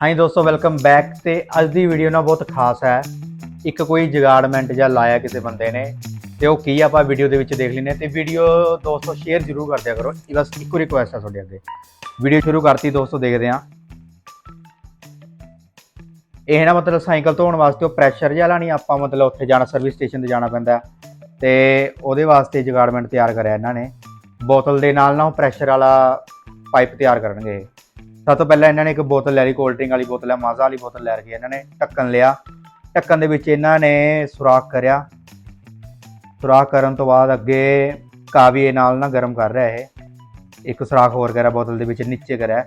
ਹਾਂਜੀ ਦੋਸਤੋ welcome back ਤੇ ਅੱਜ ਦੀ ਵੀਡੀਓ ਨਾ ਬਹੁਤ ਖਾਸ ਹੈ। ਇੱਕ ਕੋਈ ਜਗਾੜਮੈਂਟ ਜਾਂ ਲਾਇਆ ਕਿਸੇ ਬੰਦੇ ਨੇ ਤੇ ਉਹ ਕੀ ਆਪਾਂ ਵੀਡੀਓ ਦੇ ਵਿੱਚ ਦੇਖ ਲੈਨੇ ਤੇ ਵੀਡੀਓ ਦੋਸਤੋ ਸ਼ੇਅਰ ਜ਼ਰੂਰ ਕਰ ਦਿਆ ਕਰੋ। ਇਹ ਬਸ ਇੱਕੋ ਰਿਕੁਐਸਟ ਹੈ ਤੁਹਾਡੇ ਅੱਗੇ। ਵੀਡੀਓ ਸ਼ੁਰੂ ਕਰਤੀ ਦੋਸਤੋ, ਦੇਖਦੇ ਹਾਂ। ਇਹ ਨਾ ਮਤਲਬ ਸਾਈਕਲ ਧੋਣ ਵਾਸਤੇ ਉਹ ਪ੍ਰੈਸ਼ਰ ਜਿਹਾ ਲਾਣੀ ਆਪਾਂ ਮਤਲਬ ਉੱਥੇ ਜਾਣਾ ਸਰਵਿਸ ਸਟੇਸ਼ਨ ਤੇ ਜਾਣਾ ਪੈਂਦਾ। ਤੇ ਉਹਦੇ ਵਾਸਤੇ ਜਗਾੜਮੈਂਟ ਤਿਆਰ ਕਰਿਆ ਇਹਨਾਂ ਨੇ। ਬੋਤਲ ਦੇ ਨਾਲ ਨਾ ਉਹ ਪ੍ਰੈਸ਼ਰ ਵਾਲਾ ਪਾਈਪ ਤਿਆਰ ਕਰਨਗੇ। ਸਭ ਤੋਂ ਪਹਿਲਾਂ ਇਹਨਾਂ ਨੇ ਇੱਕ ਬੋਤਲ ਲੈ ਲਈ ਕੋਲਡ ਡਰਿੰਕ ਵਾਲੀ ਬੋਤਲ ਹੈ ਮਾਜ਼ਾ ਵਾਲੀ ਬੋਤਲ ਲੈ ਕੇ ਇਹਨਾਂ ਨੇ, ਢੱਕਣ ਲਿਆ। ਢੱਕਣ ਦੇ ਵਿੱਚ ਇਹਨਾਂ ਨੇ ਸੁਰਾਖ ਕਰਿਆ। ਸੁਰਾਖ ਕਰਨ ਤੋਂ ਬਾਅਦ ਅੱਗੇ ਕਾਵੀਏ ਨਾਲ ਨਾ ਗਰਮ ਕਰ ਰਿਹਾ ਇਹ। ਇੱਕ ਸੁਰਾਖ ਹੋਰ ਕਰਿਆ, ਬੋਤਲ ਦੇ ਵਿੱਚ ਨੀਚੇ ਕਰਿਆ।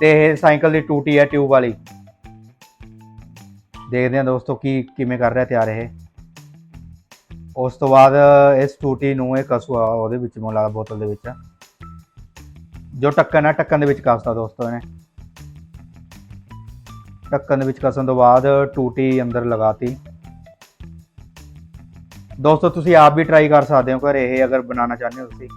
ਤੇ ਇਹ ਸਾਈਕਲ ਦੀ ਟੂਟੀ ਹੈ ਟਿਊਬ ਵਾਲੀ। ਦੇਖਦੇ ਹਾਂ ਦੋਸਤੋ ਕੀ, ਕਿਵੇਂ ਕਰ ਰਿਹਾ ਤਿਆਰ ਇਹ। ਉਸ ਤੋਂ ਬਾਅਦ ਇਸ ਟੂਟੀ ਨੂੰ ਇਹ ਕਸੂਆ ਉਹਦੇ ਵਿੱਚ ਮੋਲਾ ਬੋਤਲ ਦੇ ਵਿੱਚ। ਜੋ ਢੱਕਣ ਹੈ ਢੱਕਣ ਦੇ ਵਿੱਚ ਕਸਤਾ ਦੋਸਤੋ ਇਹਨੇ। ਢੱਕਣ ਦੇ ਵਿੱਚ ਕਸਣ ਤੋਂ ਬਾਅਦ ਟੂਟੀ ਅੰਦਰ ਲਗਾਤੀ। ਦੋਸਤੋ, ਤੁਸੀਂ ਆਪ ਵੀ ਟਰਾਈ ਕਰ ਸਕਦੇ ਹੋ ਘਰੇ, ਇਹ ਅਗਰ ਬਣਾਉਣਾ ਚਾਹੁੰਦੇ ਹੋ ਤੁਸੀਂ।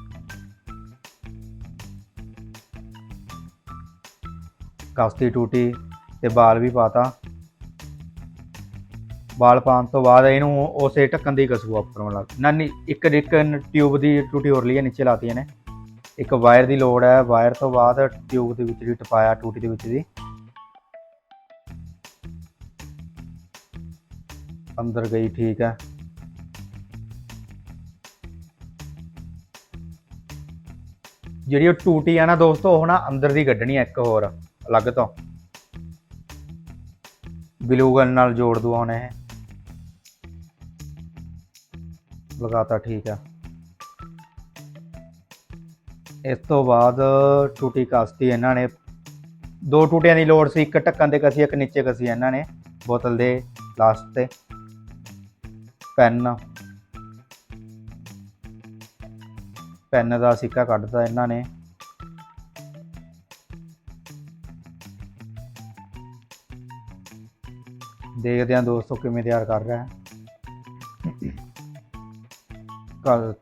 ਕਸਤੀ ਟੂਟੀ ਤੇ ਬਾਲ ਵੀ ਪਾਤਾ। ਬਾਲ ਪਾਉਣ ਤੋਂ ਬਾਅਦ ਇਹਨੂੰ ਉਸੇ ਢੱਕਣ ਦੀ ਕਸੂਆ ਉੱਪਰ ਵਾਲਾ। ਨਾ ਨਹੀਂ ਇੱਕ ਇੱਕ ਟਿਊਬ ਦੀ ਟੂਟੀ ਹੋਰ ਲਈ ਹੈ ਨੀਚੇ ਲਾਤੀ ਇਹਨੇ ਇੱਕ ਵਾਇਰ ਦੀ ਲੋੜ ਹੈ। ਵਾਇਰ ਤੋਂ ਬਾਅਦ ਟਿਊਬ ਦੇ ਵਿੱਚ ਦੀ ਟਪਾਇਆ, ਟੂਟੀ ਦੇ ਵਿੱਚ ਦੀ। ਅੰਦਰ ਗਈ, ਠੀਕ ਹੈ। ਜਿਹੜੀ ਉਹ ਟੂਟੀ ਆ ਨਾ ਦੋਸਤੋ, ਉਹ ਨਾ ਅੰਦਰ ਦੀ ਕੱਢਣੀ ਹੈ ਇੱਕ ਹੋਰ, ਅਲੱਗ ਤੋਂ। ਗਲੂਗਨ ਨਾਲ ਜੋੜ ਦੂਆ ਹੁਣ ਇਹ। ਲਗਾਤਾ, ਠੀਕ ਹੈ ਇਸ ਤੋਂ ਬਾਅਦ ਟੂਟੀ ਕਸਤੀ ਇਹਨਾਂ ਨੇ। ਦੋ ਟੂਟੀਆਂ ਦੀ ਲੋੜ ਸੀ, ਇੱਕ ਢੱਕਣ ਤੇ ਕਸੀ, ਇੱਕ ਨੀਚੇ ਕਸੀ ਇਹਨਾਂ ਨੇ ਬੋਤਲ ਦੇ ਲਾਸਟ ਤੇ। ਪੈਨ। ਪੈਨ ਦਾ ਸਿੱਕਾ ਕੱਢਤਾ ਇਹਨਾਂ ਨੇ। ਦੇਖਦੇ ਹਾਂ ਦੋਸਤੋ ਕਿਵੇਂ ਤਿਆਰ ਕਰ ਰਿਹਾ ਹੈ। ਕੱਲ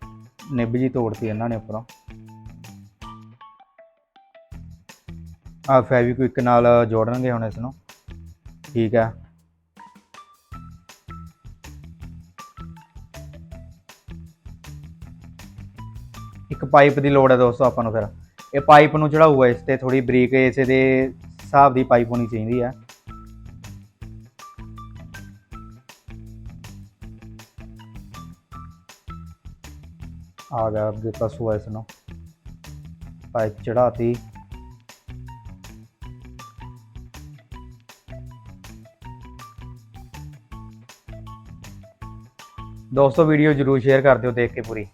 ਨਿੱਬ ਜੀ ਤੋੜਤੀ ਇਹਨਾਂ ਨੇ ਉੱਪਰੋਂ। ਆ ਫੈਵਿਕਵਿਕ ਨਾਲ ਜੋੜਨਗੇ ਹੁਣ ਇਸ ਨੂੰ। ਠੀਕ ਹੈ। ਇੱਕ ਪਾਈਪ ਦੀ ਲੋੜ ਹੈ ਦੋਸਤੋ ਆਪਾਂ ਨੂੰ ਫਿਰ। ਇਹ ਪਾਈਪ ਨੂੰ ਚੜਾਊਗਾ ਇਸ ਤੇ ਥੋੜੀ ਬਰੀਕ ਇਸੇ ਦੇ ਹਿਸਾਬ ਦੀ ਪਾਈਪ ਹੋਣੀ ਚਾਹੀਦੀ ਹੈ ਆ ਗਿਆ ਅੱਗੇ ਕਸੂਆ ਇਸ ਨੂੰ। ਪਾਈਪ ਚੜਾਤੀ। ਦੋਸਤੋ ਵੀਡੀਓ ਜਰੂਰ ਸ਼ੇਅਰ ਕਰ ਦਿਓ ਦੇਖ ਕੇ ਪੂਰੀ।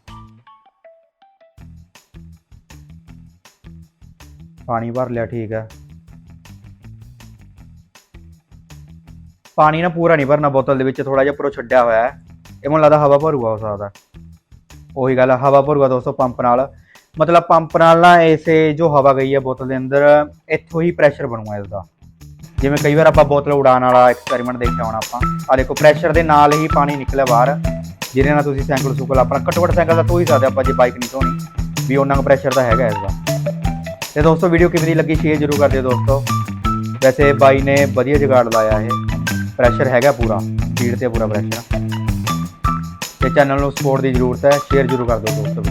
ਪਾਣੀ ਭਰ ਲਿਆ ਠੀਕ ਹੈ ਪਾਣੀ ਨਾ ਪੂਰਾ ਨਹੀਂ ਭਰਨਾ ਬੋਤਲ ਦੇ ਵਿੱਚ ਥੋੜਾ ਜਿਹਾ ਪਰੋ ਛੱਡਿਆ ਹੋਇਆ ਹੈ। ਇਹ ਮੈਨੂੰ ਲੱਗਦਾ ਹਵਾ ਭਰੂਗਾ ਹੋ ਸਕਦਾ ਉਹੀ ਗੱਲ ਹੈ, ਹਵਾ ਭਰੂਗਾ ਦੋਸਤੋ ਪੰਪ ਨਾਲ। ਮਤਲਬ ਪੰਪ ਨਾਲ ਨਾ ਇਸੇ ਜੋ ਹਵਾ ਗਈ ਹੈ ਬੋਤਲ ਦੇ ਅੰਦਰ ਇੱਥੋਂ ਹੀ ਪ੍ਰੈਸ਼ਰ ਬਣੂਗਾ ਇਸ ਦਾ ਜਿਵੇਂ ਕਈ ਵਾਰ ਆਪਾਂ ਬੋਤਲ ਉਡਾਉਣ ਵਾਲਾ ਐਕਸਪੈਰੀਮੈਂਟ ਦੇਖਿਆ ਹੋਣਾ ਆਪਾਂ। ਆ ਦੇਖੋ ਪ੍ਰੈਸ਼ਰ ਦੇ ਨਾਲ ਹੀ ਪਾਣੀ ਨਿਕਲਿਆ ਬਾਹਰ। ਜਿਹਦੇ ਨਾਲ ਤੁਸੀਂ ਸਾਈਕਲ ਸੁਕਲ ਆਪਣਾ ਘੱਟੋ ਘੱਟ ਸਾਈਕਲ ਦਾ ਧੋ ਹੀ ਸਕਦੇ ਆਪਾਂ ਜੇ ਬਾਈਕ ਨਹੀਂ ਧੋਣੀ। ਵੀ ਉਹਨਾਂ ਦਾ ਪ੍ਰੈਸ਼ਰ ਤਾਂ ਹੈਗਾ ਇਸ ਦਾ ਤੇ ਦੋਸਤੋ ਵੀਡੀਓ ਕਿਵੇਂ ਦੀ ਲੱਗੀ ਸ਼ੇਅਰ ਜ਼ਰੂਰ ਕਰ ਦਿਓ ਦੋਸਤੋ। ਵੈਸੇ ਬਾਈ ਨੇ ਵਧੀਆ ਜੁਗਾੜ ਲਾਇਆ ਇਹ। ਪ੍ਰੈਸ਼ਰ ਹੈਗਾ ਪੂਰਾ ਸਪੀਡ ਤੇ ਪੂਰਾ ਪ੍ਰੈਸ਼ਰ ਤੇ ਚੈਨਲ ਨੂੰ ਸਪੋਰਟ ਦੀ ਜ਼ਰੂਰਤ ਹੈ ਸ਼ੇਅਰ ਜ਼ਰੂਰ ਕਰ ਦਿਓ ਦੋਸਤੋ।